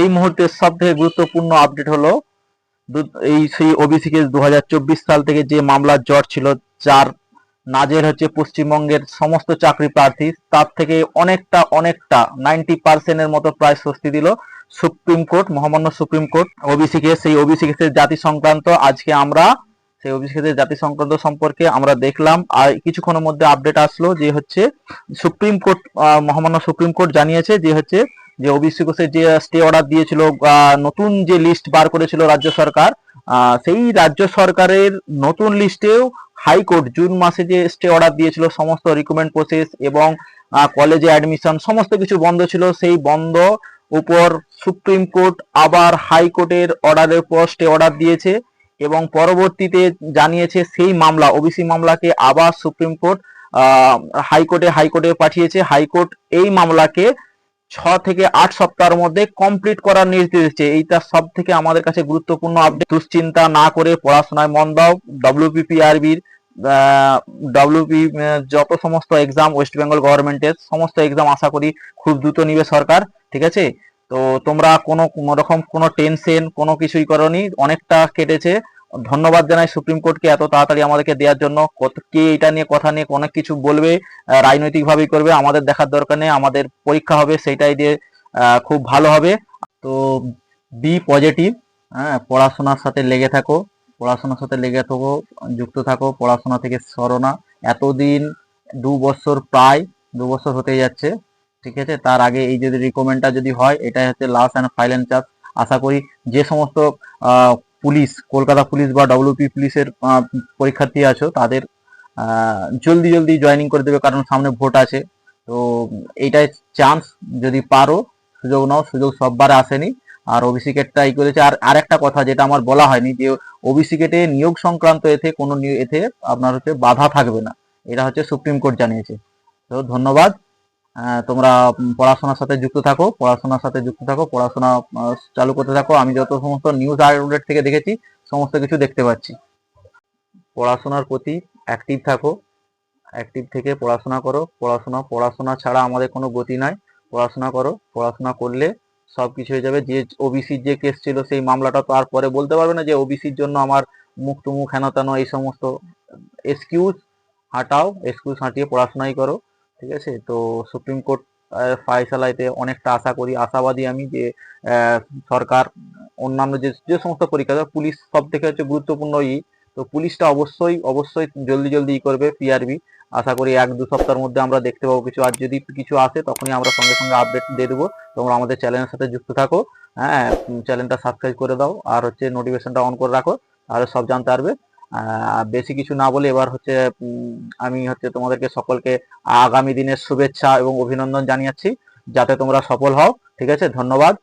এই মুহূর্তে সব থেকে গুরুত্বপূর্ণ আপডেট হলো এই সেই ওবিসি কেস দু হাজার চব্বিশ সাল থেকে যে মামলার জট ছিল, যার নাজের হচ্ছে পশ্চিমবঙ্গের সমস্ত চাকরি প্রার্থী, তার থেকে অনেকটা অনেকটা নাইনটি পার্সেন্টের মতো প্রায় স্বস্তি দিল সুপ্রিম কোর্ট, মহামান্য সুপ্রিম কোর্ট ওবিসি কেস সেই ওবিসি কেসের জাতি সংক্রান্ত আজকে আমরা, সেই ওবিসি কেসের জাতি সংক্রান্ত সম্পর্কে আমরা দেখলাম। আর কিছুক্ষণের মধ্যে আপডেট আসলো যে হচ্ছে সুপ্রিম কোর্ট মহামান্য সুপ্রিম কোর্ট জানিয়েছে যে হচ্ছে যে ওবিসি কোর্সের যে স্টে অর্ডার দিয়েছিল নতুন যে লিস্ট বার করেছিল রাজ্য সরকার সেই রাজ্য সরকারের নতুন লিস্টেও হাইকোর্ট জুন মাসে যে স্টে অর্ডার দিয়েছিল, সমস্ত রিকমেন্ড প্রসেস এবং কলেজে অ্যাডমিশন সমস্ত কিছু বন্ধ ছিল, সেই বন্ধ উপর সুপ্রিম কোর্ট আবার হাইকোর্টের অর্ডারের উপর স্টে অর্ডার দিয়েছে এবং পরবর্তীতে জানিয়েছে সেই মামলা ওবিসি মামলাকে আবার সুপ্রিম কোর্ট হাইকোর্টে হাইকোর্টে পাঠিয়েছে। হাইকোর্ট এই মামলাকে ছ থেকে আট সপ্তাহের মধ্যে কমপ্লিট করার নির্দেশ দিয়েছে। এইটা সব থেকে আমাদের কাছে গুরুত্বপূর্ণ আপডেট দুশ্চিন্তা না করে পড়াশোনায় মন দাও। ডব্লিউপিপিআরবির ডব্লিউপি যত সমস্ত এক্সাম ওয়েস্ট বেঙ্গল গভর্নমেন্টের সমস্ত এক্সাম আশা করি খুব দ্রুত নিবে সরকার, ঠিক আছে? তো তোমরা কোনো রকম কোনো টেনশন কোনো কিছুই করনি। অনেকটা কেটেছে। ধন্যবাদ জানাই সুপ্রিম কোর্টকে এত তাড়াতাড়ি আমাদেরকে দেওয়ার জন্য। কে এটা নিয়ে কথা নিয়ে অনেক কিছু বলবে রাজনৈতিক ভাবেই করবে, আমাদের দেখার দরকার নেই, আমাদের পরীক্ষা হবে, সেইটাই দিয়ে খুব ভালো হবে। তো বি পজিটিভ হ্যাঁ পড়াশোনার সাথে লেগে থাকো, পড়াশোনার সাথে লেগে থাকো, যুক্ত থাকো, পড়াশোনা থেকে সরো না। এতদিন দু বছর প্রায়, দু বছর হতে যাচ্ছে, ঠিক আছে? তার আগে এই যদি রিকমেন্ডটা যদি হয়, এটাই হচ্ছে লাস্ট অ্যান্ড ফাইনাল চার্জ আশা করি যে সমস্ত পুলিশ, কলকাতা পুলিশ বা ডব্লিউপি পুলিশের পরীক্ষার্থী আছো, তাদের জলদি জলদি জয়েনিং করে দেবে, কারণ সামনে ভোট আছে। তো এইটাই চান্স যদি পারো, সুযোগ নাও, সুযোগ সববার আসেনি। আর ওবিসি কেটটা করেছে। আর আরেকটা কথা, যেটা আমার বলা হয়নি, যে ওবিসি কেটে নিয়োগ সংক্রান্ত এতে কোনো এতে আপনার হচ্ছে বাধা থাকবে না। এটা হচ্ছে সুপ্রিম কোর্ট জানিয়েছে। তো ধন্যবাদ। তোমরা পড়াশোনার সাথে যুক্ত থাকো, পড়াশোনার সাথে যুক্ত থাকো, পড়াশোনা চালু করতে থাকো। আমি যত সমস্ত নিউজ আউটলেট থেকে দেখেছি, সমস্ত কিছু দেখতে পাচ্ছি। পড়াশোনার প্রতি অ্যাক্টিভ থাকো। অ্যাক্টিভ থেকে পড়াশোনা করো। পড়াশোনা পড়াশোনা ছাড়া আমাদের কোনো গতি নাই। পড়াশোনা করো। পড়াশোনা করলে সব কিছু হয়ে যাবে। যে ওবিসির যে কেস ছিল, সেই মামলাটা তো আর পরে বলতে পারবে না যে ওবিসির জন্য আমার মুখ হেন তেন এই সমস্ত এক্সকিউজ হাঁটাও এক্সকিউজ হাঁটিয়ে পড়াশোনাই করো। ঠিক আছে? তো সুপ্রিম কোর্ট ফায়সালাইতে অনেকটা আশা করি, আশাবাদী আমি যে সরকার, অন্যান্য যে যে সমস্ত পরীক্ষা পুলিশ সব থেকে হচ্ছে গুরুত্বপূর্ণ ই। তো পুলিশটা অবশ্যই অবশ্যই জলদি জলদি ই করবে পিআরবি আশা করি এক দু সপ্তাহের মধ্যে আমরা দেখতে পাবো কিছু। আর যদি কিছু আসে, তখনই আমরা সঙ্গে সঙ্গে আপডেট দিয়ে দেবো। তোমরা আমাদের চ্যানেলের সাথে যুক্ত থাকো। হ্যাঁ চ্যানেলটা সাবস্ক্রাইব করে দাও। আর হচ্ছে নোটিফিকেশনটা অন করে রাখো। আর সব জানতে পারবে। বেশি কিছু না বলে এবার হচ্ছে আমি হচ্ছে তোমাদেরকে সকলকে আগামী দিনের শুভেচ্ছা এবং অভিনন্দন জানিয়েছি। যাতে তোমরা সফল হও। ঠিক আছে? ধন্যবাদ।